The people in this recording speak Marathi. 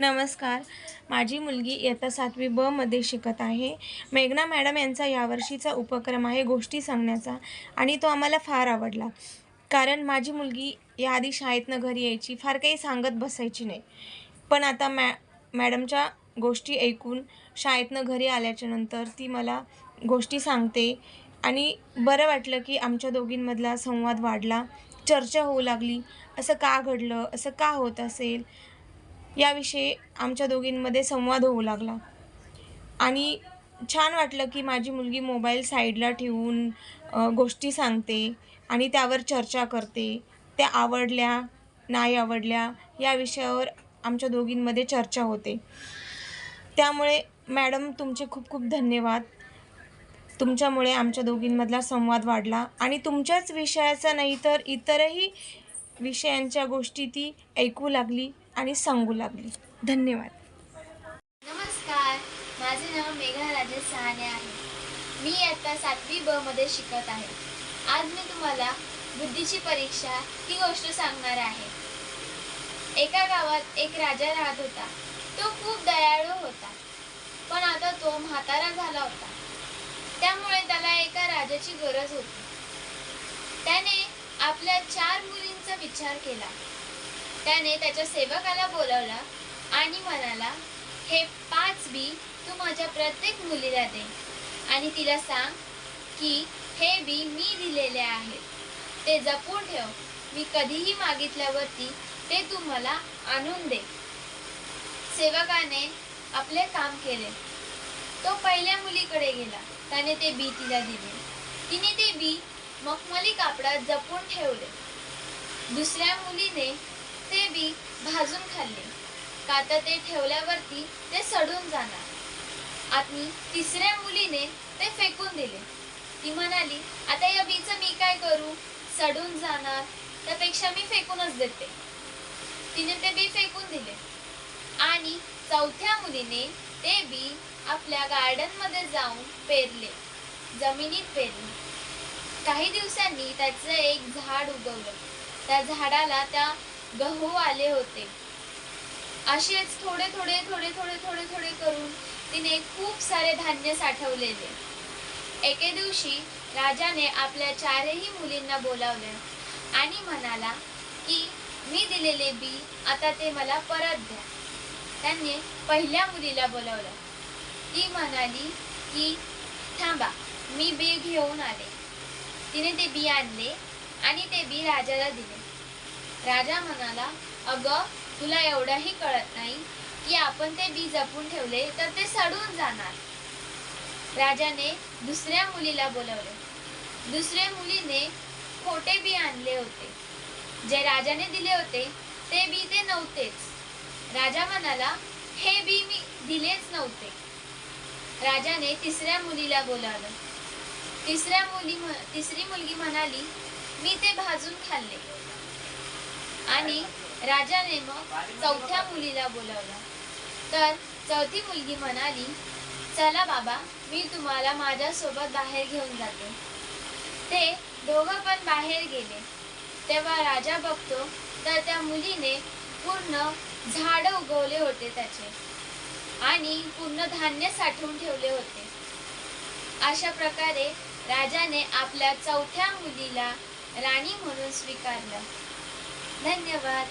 नमस्कार. माझी मुलगी इयत्ता सातवी ब मध्ये शिकत आहे. मेघना मॅडम यांचा यावर्षीचा उपक्रम आहे गोष्टी सांगण्याचा आणि तो आम्हाला फार आवडला. कारण माझी मुलगी याआधी शाळेतनं घरी यायची फार काही सांगत बसायची नाही. पण आता मॅ मॅडमच्या गोष्टी ऐकून शाळेतनं घरी आल्याच्यानंतर ती मला गोष्टी सांगते आणि बरं वाटलं की आमच्या दोघींमधला संवाद वाढला चर्चा होऊ लागली. असं का घडलं? असं का होत असेल? याविषयी आमच्या दोघींमध्ये संवाद होऊ लागला. आणि छान वाटलं की माझी मुलगी मोबाईल साईडला ठेवून गोष्टी सांगते आणि त्यावर चर्चा करते. त्या आवडल्या नाही आवडल्या या विषयावर आमच्या दोघींमध्ये चर्चा होते. त्यामुळे मॅडम तुमचे खूप खूप धन्यवाद. तुमच्यामुळे आमच्या दोघींमधला संवाद वाढला आणि तुमच्याच विषयाचा नाही तर इतरही विषयांच्या गोष्टी ती ऐकू लागली आणि सांगू लागली. धन्यवाद. नमस्कार. माझे नाव मेघा राजेश सहाने आहे. मी आता सातवी ब मध्ये शिकत आहे. आज मी तुम्हाला बुद्धीची परीक्षा ही गोष्ट सांगणार आहे. एका गावात एक राजा राहत होता. तो खूप दयाळू होता. पण आता तो म्हातारा झाला होता. त्यामुळे त्याला एका राजाची गरज होती. त्याने आपल्या चार मुली करण्याचा विचार केला. त्याने त्याच्या सेवकाला बोलावला आणि म्हणाला हे पाच बी तू माझ्या प्रत्येक मुलीला दे आणि तिला सांग की हे बी मी दिलेले आहे ते जपून ठेव. मी कधीही मागितल्यावरती ते तुम्हाला आणून दे. सेवकाने आपले काम केले. तो पहिल्या मुलीकडे गेला. त्याने ते बी तिला दिले. तिने ते बी मखमली कापडात जपून ठेवले. दुसऱ्या मुलीने ते बी भाजून खाल्ले. का ते ठेवल्यावरती ते सडून जाणार. आणि तिसऱ्या मुलीने ते फेकून दिले. ती म्हणाली आता या बीचं मी काय करू? सडून जाणार. त्यापेक्षा मी फेकूनच देते. तिने ते बी फेकून दिले. आणि चौथ्या मुलीने ते बी आपल्या गार्डनमध्ये जाऊन पेरले. जमिनीत पेरले. काही दिवसांनी त्याचं एक झाड उगवलं. त्या झाडाला त्या गहू आले होते. असेच थोडे थोडे थोडे थोडे थोडे थोडे करून तिने खूप सारे धान्य साठवलेले. एके दिवशी राजाने आपल्या चारही मुलींना बोलावले आणि म्हणाला की मी दिलेले बी आता ते मला परत द्या. त्यांनी पहिल्या मुलीला बोलावलं. ती म्हणाली की थांबा मी बी घेऊन आले. तिने ते बी आणले आणि ते बी राजाला दिले. राजा म्हणाला अगं तुला एवढंही कळत नाही की आपण ते बी जपून ठेवले तर ते सडून जाणार. राजाने दुसऱ्या मुलीला बोलवले. दुसऱ्या मुलीने खोटे बी आणले होते. जे राजाने दिले होते ते बी ते नव्हतेच. राजा म्हणाला हे बी मी दिलेच नव्हते. राजाने तिसऱ्या मुलीला बोलावलं. तिसऱ्या मुली तिसरी मुलगी म्हणाली मी ते भाजून खाल्ले. आणि राजाने मग चौथ्या मुलीला बोलावलं. तर चौथी मुलगी म्हणाली चला बाबा मी तुम्हाला माझ्यासोबत बाहेर घेऊन जाते. ते दोघं पण बाहेर गेले. तेव्हा राजा बघतो तर त्या मुलीने पूर्ण झाड उगवले होते त्याचे आणि पूर्ण धान्य साठवून ठेवले होते. अशा प्रकारे राजाने आपल्या चौथ्या मुलीला राणी म्हणून स्वीकारलं. धन्यवाद.